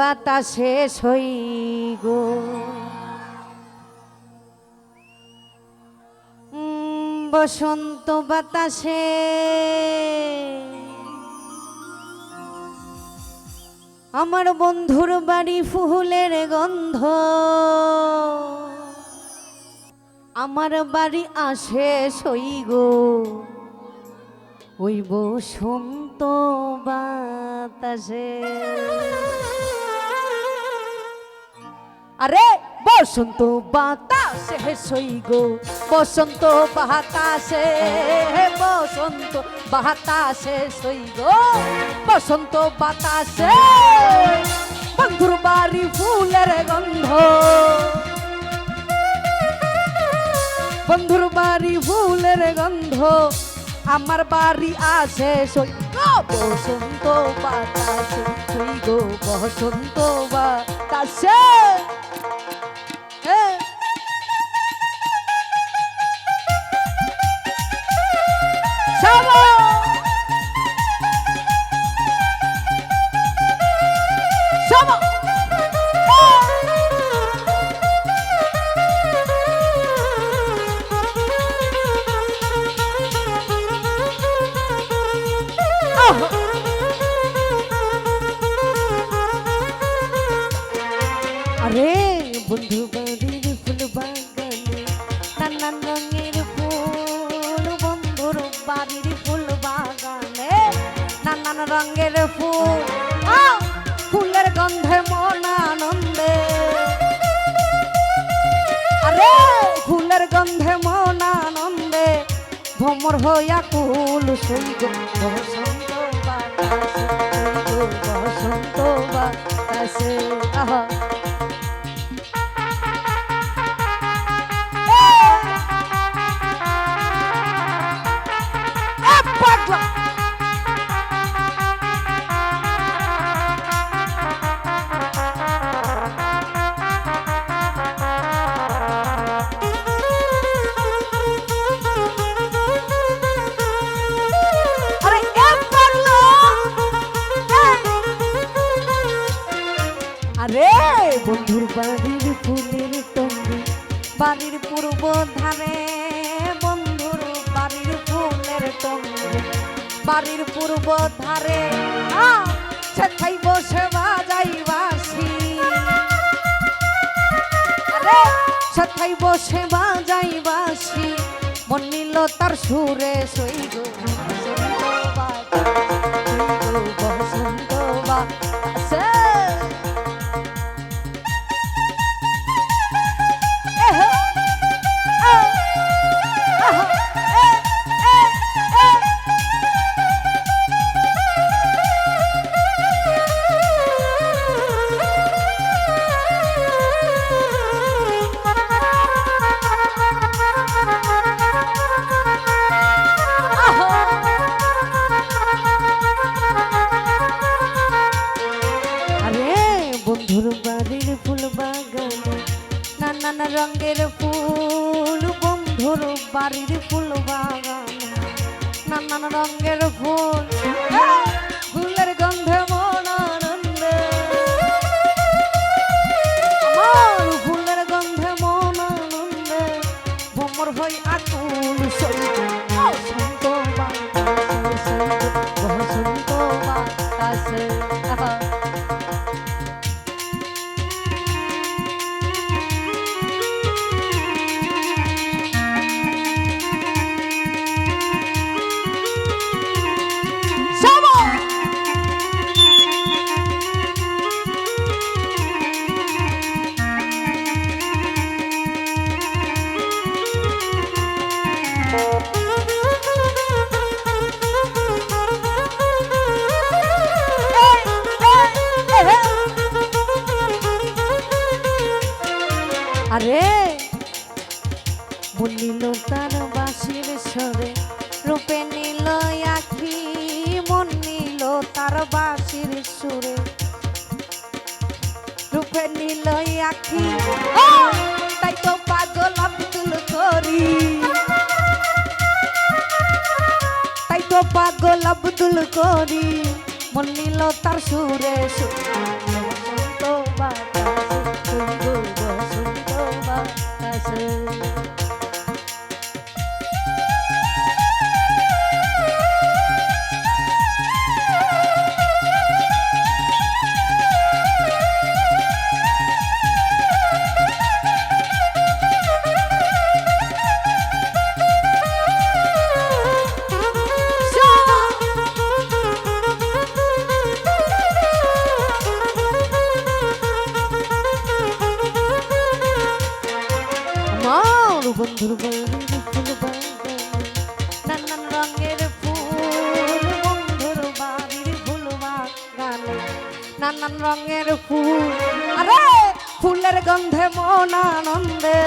বাতাসে সই গো। বসন্ত বাতাসে আমার বন্ধুর বাড়ি ফুলের গন্ধ। আমার বাড়ি আসে সই গো। ওই বসন্ত বাতাসে। আরে, বসন্ত বাতাসে গো বসন্ত বাতাসে বসন্ত বাতাসে গো বসন্ত বাতাসে বন্ধুর বাড়ি ফুলের গন্ধ। বন্ধুর বাড়ি ফুলের গন্ধ, আমার বাড়ি আছে সই গো বসন্ত বাতাসে সই গো বসন্ত বাতাসে হ্যাঁ। নানান রঙের ফুল, বন্ধুর বাড়ির ফুল বাগানে নানান রঙের ফুল ফুলের গন্ধে মন আনন্দে। আরে, ফুলের গন্ধে মন আনন্দে, ভ্রমর হইয়া কুল সৈগ বসন্ত বসন্ত বাতাসে, আহা। আরে বন্ধুর বাড়ির ফুলের টঙ্গি বাড়ির পূর্ব ধারে বন্ধুর বাড়ির ফুলের টঙ্গি বাড়ির পূর্ব ধারে আ, সেথায় বসে বাজাই বাসি আরে সেথায় বসে বাজাই বাসি মন নিল তার সুরে সই গো বসন্ত গো বসন্ত বাতাসে। রঙের ফুল বন্ধুর বাড়ির ফুল বাগান। নানান রঙের ফুল। আরে। বলিল তার বাসির সরে রূপে নিল আখি মন নিল তার বাসির সুরে রূপে নিল আখি। তাই তো পাগল আব্দুল করি। তাই তো পাগল আব্দুল করি। মন নিল তার সুরে সুরে বাড়ির ফুল নানান রঙের ফুল বন্ধুর বাড়ির ফুল বাগানে নানান রঙের ফুল আরে ফুলের গন্ধে মন আনন্দে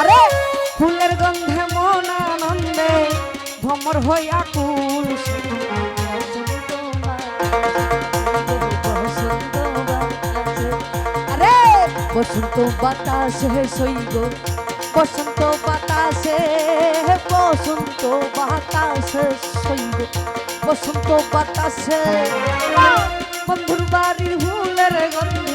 আরে ফুলের গন্ধে মন আনন্দে ভ্রমর হইয়া কুল আরে বসন্ত বাতাসে সইগ বসন্ত বাতাসে বসন্ত বাতাসে সইগ বসন্ত বাতাসে বন্ধুর বাড়ির ফুলের গন্ধ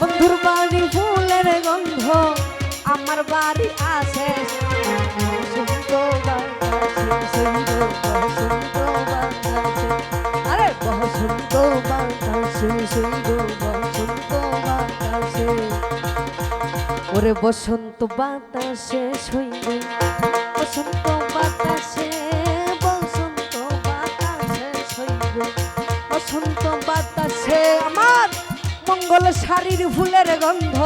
বন্ধুর বাড়ি ফুলের গন্ধ আমার বাড়ি আছে বসন্ত বাতাসে, বসন্ত বাতাসে। ওরে বসন্ত বাতাসে সইগ বসন্ত বাতাসে বসন্ত বাতাসে সইগ বসন্ত বাতাসে আমার মঙ্গল শাড়ির ফুলের গন্ধ।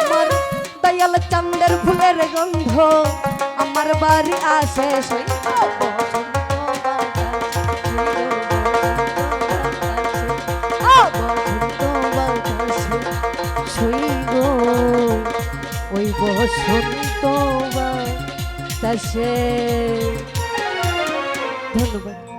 আমার দয়াল চান্দের ফুলের গন্ধ, আমার বাড়ি আসে সই বসন্ত বাতাসে। ধন্যবাদ।